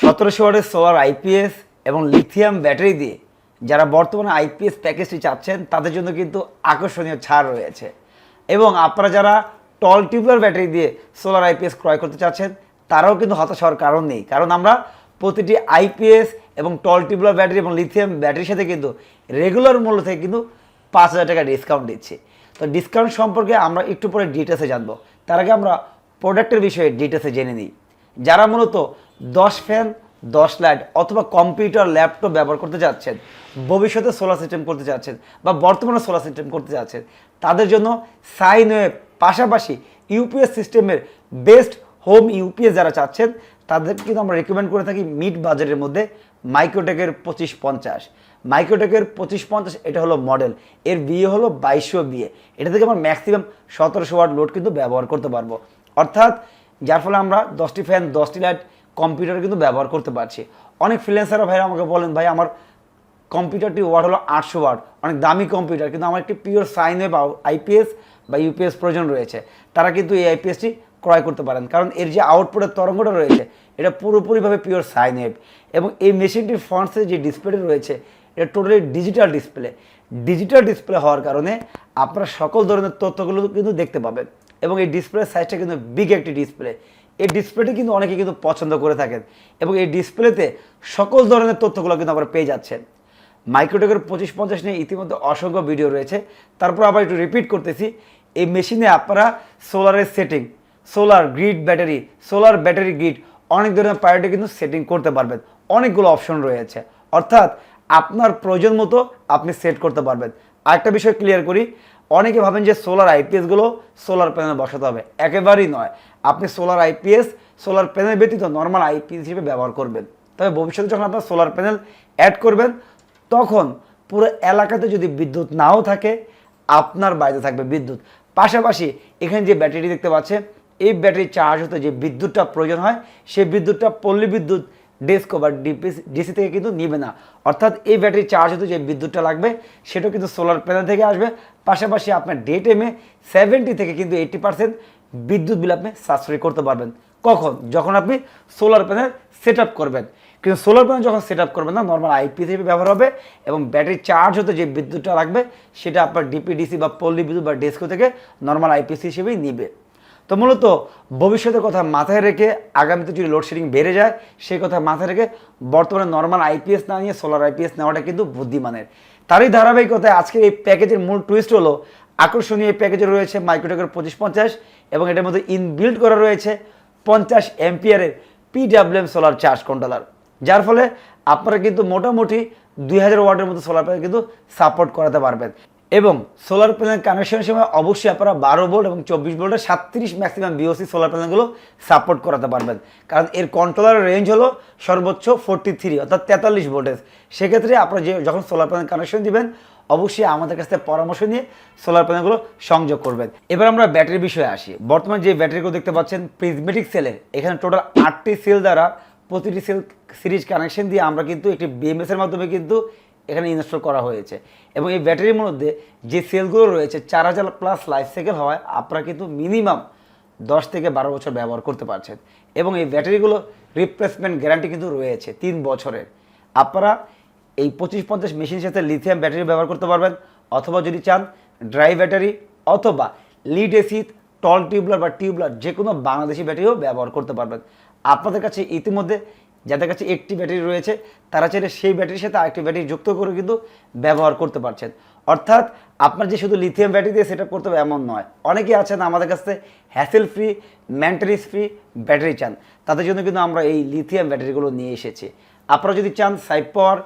সতেরোশো ওয়াটের solar IPS এবং লিথিয়াম ব্যাটারি দিয়ে যারা বর্তমানে আইপিএস প্যাকেজটি চাচ্ছেন, তাদের জন্য কিন্তু আকর্ষণীয় ছাড় রয়েছে। এবং আপনারা যারা টল টিউবলার ব্যাটারি দিয়ে সোলার আইপিএস ক্রয় করতে চাচ্ছেন, তারাও কিন্তু হতাশ হওয়ার কারণ নেই। কারণ আমরা প্রতিটি আইপিএস এবং টল টিউবলার ব্যাটারি এবং লিথিয়াম ব্যাটারির সাথে কিন্তু রেগুলার মূল্য থেকে কিন্তু পাঁচ হাজার টাকা ডিসকাউন্ট দিচ্ছি। তো ডিসকাউন্ট সম্পর্কে আমরা একটু পরে ডিটেলসে জানব। তার আগে আমরা প্রোডাক্টের বিষয়ে ডিটেলসে জেনে নিই। যারা মূলত দশ ফ্যান, দশ লাইট অথবা কম্পিউটার, ল্যাপটপ ব্যবহার করতে যাচ্ছেন, ভবিষ্যতে সোলার সিস্টেম করতে যাচ্ছেন বা বর্তমানে সোলার সিস্টেম করতে যাচ্ছেন, তাদের জন্য সাইন ওয়েভ পাশাপাশি ইউপিএস সিস্টেমের বেস্ট হোম ইউপিএস যারা চাচ্ছেন তাদেরকে কিন্তু আমরা রেকমেন্ড করে থাকি মিড বাজেটের মধ্যে মাইক্রোটেকের পঁচিশ পঞ্চাশ। মাইক্রোটেকের পঁচিশ পঞ্চাশ এটা হলো মডেল এর বিয়ে হলো বাইশশো বিয়ে। এটা থেকে আমরা ম্যাক্সিমাম সতেরোশো ওয়াট লোড কিন্তু ব্যবহার করতে পারব। অর্থাৎ যার ফলে আমরা দশটি ফ্যান দশটি লাইট কম্পিউটার কিন্তু ব্যবহার করতে পারছি। অনেক ফ্রিল্যান্সাররা ভাই আমাকে বলেন, ভাই, আমার কম্পিউটারটি ওয়াট হলো আটশো ওয়াট অনেক দামি কম্পিউটার কিন্তু আমার একটি পিওর সাইন ওয়েভ আইপিএস বা ইউপিএস প্রয়োজন রয়েছে। তারা কিন্তু এই আইপিএসটি ক্রয় করতে পারেন, কারণ এর যে আউটপুটের তরঙ্গটা রয়েছে, এটা পুরোপুরিভাবে পিওর সাইন ওয়েভ এবং এই মেশিনটির ফ্রন্টসে যে ডিসপ্লেটি রয়েছে, এটা totally digital display digital display হওয়ার কারণে আপনারা সকল ধরনের তথ্যগুলো কিন্তু দেখতে পাবেন। এবং এই ডিসপ্লের সাইজটা কিন্তু বিগ একটি ডিসপ্লে এই ডিসপ্লেটি কিন্তু অনেকে কিন্তু পছন্দ করে থাকেন এবং এই ডিসপ্লেতে সকল ধরনের তথ্যগুলো কিন্তু আপনারা পেয়ে যাচ্ছেন। মাইক্রোটেকের পঁচিশ পঞ্চাশ নিয়ে ইতিমধ্যে অসংখ্য ভিডিও রয়েছে। তারপর আবার একটু রিপিট করতেছি। এই মেশিনে আপনারা সোলারের setting solar grid battery solar battery grid অনেক ধরনের প্রায়োরিটি কিন্তু সেটিং করতে পারবেন। অনেকগুলো অপশন রয়েছে। অর্থাৎ আপনার প্রয়োজন মতো আপনি সেট করতে পারবেন। আরেকটা বিষয় ক্লিয়ার করি। অনেকে ভাবেন যে সোলার আইপিএসগুলো সোলার প্যানেল বসাতে হবে। একেবারেই নয়। আপনি সোলার আইপিএস সোলার প্যানেল ব্যতীত নর্মাল আইপিএস হিসেবে ব্যবহার করবেন। তবে ভবিষ্যতে যখন আপনার সোলার প্যানেল অ্যাড করবেন, তখন পুরো এলাকাতে যদি বিদ্যুৎ নাও থাকে, আপনার বাড়িতে থাকবে বিদ্যুৎ। পাশাপাশি এখানে যে ব্যাটারি দেখতে পাচ্ছেন, এই ব্যাটারি চার্জ হতে যে বিদ্যুৎটা প্রয়োজন হয়, সেই বিদ্যুৎটা পল্লী বিদ্যুৎ ডেস্কো বা ডিপিস ডিসি থেকে কিন্তু নিবে না। অর্থাৎ এই ব্যাটারি চার্জ হতে যে বিদ্যুৎটা লাগবে, সেটাও কিন্তু সোলার প্যানেল থেকে আসবে। পাশাপাশি আপনার ডে টাইমে সেভেন্টি থেকে কিন্তু এইটি পার্সেন্ট বিদ্যুৎ বিল আপনি সাশ্রয় করতে পারবেন। কখন? যখন আপনি সোলার প্যানেল সেট করবেন। কিন্তু সোলার প্যানেল যখন সেট করবেন না নর্মাল আইপি হিসেবে ব্যবহার হবে এবং ব্যাটারি চার্জ হতে যে বিদ্যুৎটা লাগবে, সেটা আপনার ডিপিডিসি বা পল্লী বিদ্যুৎ বা ডেস্কো থেকে নর্মাল আইপিএসি হিসেবেই নিবে। তো মূলত ভবিষ্যতের কথা মাথায় রেখে আগামীতে যদি লোডশেডিং বেড়ে যায়, সেই কথা মাথায় রেখে বর্তমানে নর্মাল আইপিএস না নিয়ে সোলার আইপিএস নেওয়াটা কিন্তু বুদ্ধিমানের। তারই ধারাবাহিকতায় আজকে এই প্যাকেজের মূল টুইস্ট হলো আকর্ষণীয় প্যাকেজে রয়েছে মাইক্রোটেকের পঁচিশ পঞ্চাশ এবং এটার মধ্যে ইনবিল্ড করা রয়েছে পঞ্চাশ এমপিয়ারের পিডাব্লিউএম সোলার চার্জ কন্ট্রোলার যার ফলে আপনারা কিন্তু মোটামুটি দুই হাজার ওয়াটের মতো সোলার প্যানেল কিন্তু সাপোর্ট করাতে পারবেন। এবং সোলার প্যানেল কানেকশনের সময় অবশ্যই আপনারা বারো ভোল্ট এবং চব্বিশ ভোল্টের সাতত্রিশ ম্যাক্সিমাম বিওসি সোলার প্যানেলগুলো সাপোর্ট করাতে পারবেন। কারণ এর কন্ট্রোলারের রেঞ্জ হলো সর্বোচ্চ ফোরটি থ্রি অর্থাৎ তেতাল্লিশ ভোল্টেজ সেক্ষেত্রে আপনারা যে যখন সোলার প্যানেল কানেকশন দিবেন অবশ্যই আমাদের কাছ থেকে পরামর্শ নিয়ে সোলার প্যানেলগুলো সংযোগ করবেন। এবার আমরা ব্যাটারির বিষয়ে আসি। বর্তমান যে ব্যাটারিগুলো দেখতে পাচ্ছেন প্রিজমেটিক সেলের এখানে টোটাল আটটি সেল দ্বারা প্রতিটি সেল সিরিজ কানেকশন দিয়ে আমরা কিন্তু একটি বিএমএস এর মাধ্যমে কিন্তু এখানে ইনস্টল করা হয়েছে। এবং এই ব্যাটারির মধ্যে যে সেলগুলো রয়েছে, চার হাজার প্লাস লাইফ সাইকেল হওয়ায় আপনারা কিন্তু মিনিমাম দশ থেকে বারো বছর ব্যবহার করতে পারছেন। এবং এই ব্যাটারিগুলো রিপ্লেসমেন্ট গ্যারান্টি কিন্তু রয়েছে, তিন বছরের। আপনারা এই পঁচিশ পঞ্চাশ মেশিনের সাথে লিথিয়াম ব্যাটারি ব্যবহার করতে পারবেন, অথবা যদি চান ড্রাই ব্যাটারি অথবা লিড এসিড টল টিউবলার বা টিউবলার যে কোনো বাংলাদেশি ব্যাটারিও ব্যবহার করতে পারবেন। আপনাদের কাছে ইতিমধ্যে, যাদের কাছে একটি ব্যাটারি রয়েছে, তারা চাইলে সেই ব্যাটারির সাথে আরেকটি ব্যাটারি যুক্ত করে কিন্তু ব্যবহার করতে পারছেন। অর্থাৎ, আপনার যে শুধু লিথিয়াম ব্যাটারি দিয়ে সেটা করতে হবে, এমন নয়। অনেকে আছেন আমাদের কাছে hassle free maintenance free battery চান। তাদের জন্য কিন্তু আমরা এই লিথিয়াম ব্যাটারিগুলো নিয়ে এসেছি। আপনারা যদি চান সাইড পাওয়ার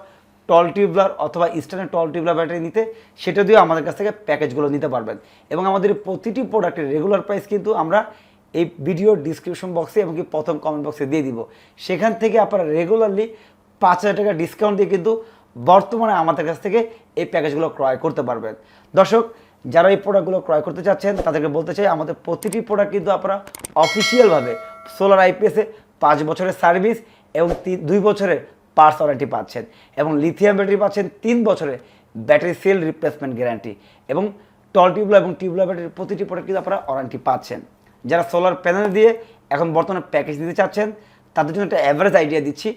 টল টিউবলার অথবা ইস্টার্নের টল টিউবলার ব্যাটারি নিতে, সেটা দিয়েও আমাদের কাছ থেকে প্যাকেজগুলো নিতে পারবেন। এবং আমাদের প্রতিটি প্রোডাক্টের রেগুলার প্রাইস কিন্তু আমরা এই ভিডিও ডিসক্রিপশন বক্সে এবং কি প্রথম কমেন্ট বক্সে দিয়ে দিব। সেখান থেকে আপনারা রেগুলারলি পাঁচ হাজার টাকা ডিসকাউন্ট দিয়ে কিন্তু বর্তমানে আমাদের কাছ থেকে এই প্যাকেজগুলো ক্রয় করতে পারবেন। দর্শক, যারা এই প্রোডাক্টগুলো ক্রয় করতে চাচ্ছেন, তাদেরকে বলতে চাই, আমাদের প্রতিটি প্রোডাক্ট কিন্তু আপনারা অফিসিয়ালভাবে সোলার আইপিএসে পাঁচ বছরের সার্ভিস এবং দুই বছরের পার্স ওয়ারেন্টি পাচ্ছেন এবং লিথিয়াম ব্যাটারি পাচ্ছেন তিন বছরের ব্যাটারি সেল রিপ্লেসমেন্ট গ্যারান্টি এবং টল টিউবলার এবং টিউবলার ব্যাটারির প্রতিটি প্রোডাক্ট কিন্তু আপনারা ওয়ারেন্টি পাচ্ছেন। যারা সোলার প্যানেল দিয়ে এখন বর্তমানে প্যাকেজ নিতে চাচ্ছেন, তাদের জন্য একটা অ্যাভারেজ আইডিয়া দিচ্ছি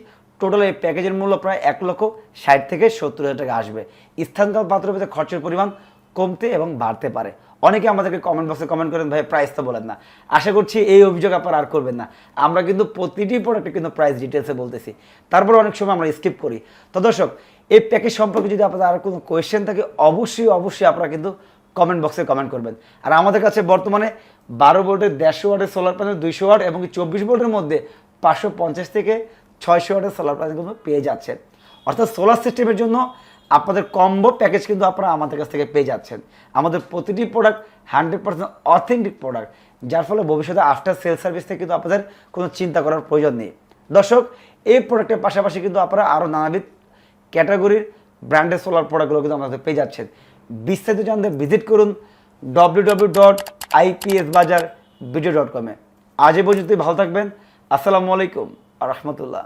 টোটাল এই প্যাকেজের মূল্য প্রায় এক লক্ষ ষাট থেকে সত্তর হাজার টাকা আসবে। স্থানকাল পাত্রভেদে খরচের পরিমাণ কমতে এবং বাড়তে পারে। অনেকে আমাদেরকে কমেন্ট বক্সে কমেন্ট করেন, ভাই প্রাইস তো বলেন না। আশা করছি এই অভিযোগ আপনারা আর করবেন না। আমরা কিন্তু প্রতিটি প্রোডাক্টে কিন্তু প্রাইস ডিটেলসে বলতেছি। তারপর অনেক সময় আমরা স্কিপ করি। তো দর্শক, এই প্যাকেজ সম্পর্কে যদি আপনাদের আর কোনো কোয়েশ্চেন থাকে, অবশ্যই অবশ্যই আপনারা কিন্তু কমেন্ট বক্সে কমেন্ট করবেন। আর আমাদের কাছে বর্তমানে বারো ভোল্টের দেড়শো ওয়াটের সোলার প্যানেল দুইশো ওয়াট এবং চব্বিশ ভোল্টের মধ্যে পাঁচশো পঞ্চাশ থেকে ছয়শো ওয়াটের সোলার প্যানেল কিন্তু পেয়ে যাচ্ছেন। অর্থাৎ সোলার সিস্টেমের জন্য আপনাদের কম্বো প্যাকেজ কিন্তু আপনারা আমাদের কাছ থেকে পেয়ে যাচ্ছেন। আমাদের প্রতিটি product hundred percent authentic product যার ফলে ভবিষ্যতে আফটার সেল সার্ভিস থেকে কিন্তু আপনাদের কোনো চিন্তা করার প্রয়োজন নেই। দর্শক, এই প্রোডাক্টের পাশাপাশি কিন্তু আপনারা আরও নানাবিধ ক্যাটাগরির ব্র্যান্ডের সোলার প্রোডাক্টগুলো কিন্তু আমাদের পেয়ে যাচ্ছেন। বিস্তারিত জানতে ভিজিট করুন W W dot IPS Bazar video dot কমে আজ এ পর্যন্তই ভালো থাকবেন। আসসালামু আলাইকুম রহমতুল্লাহ।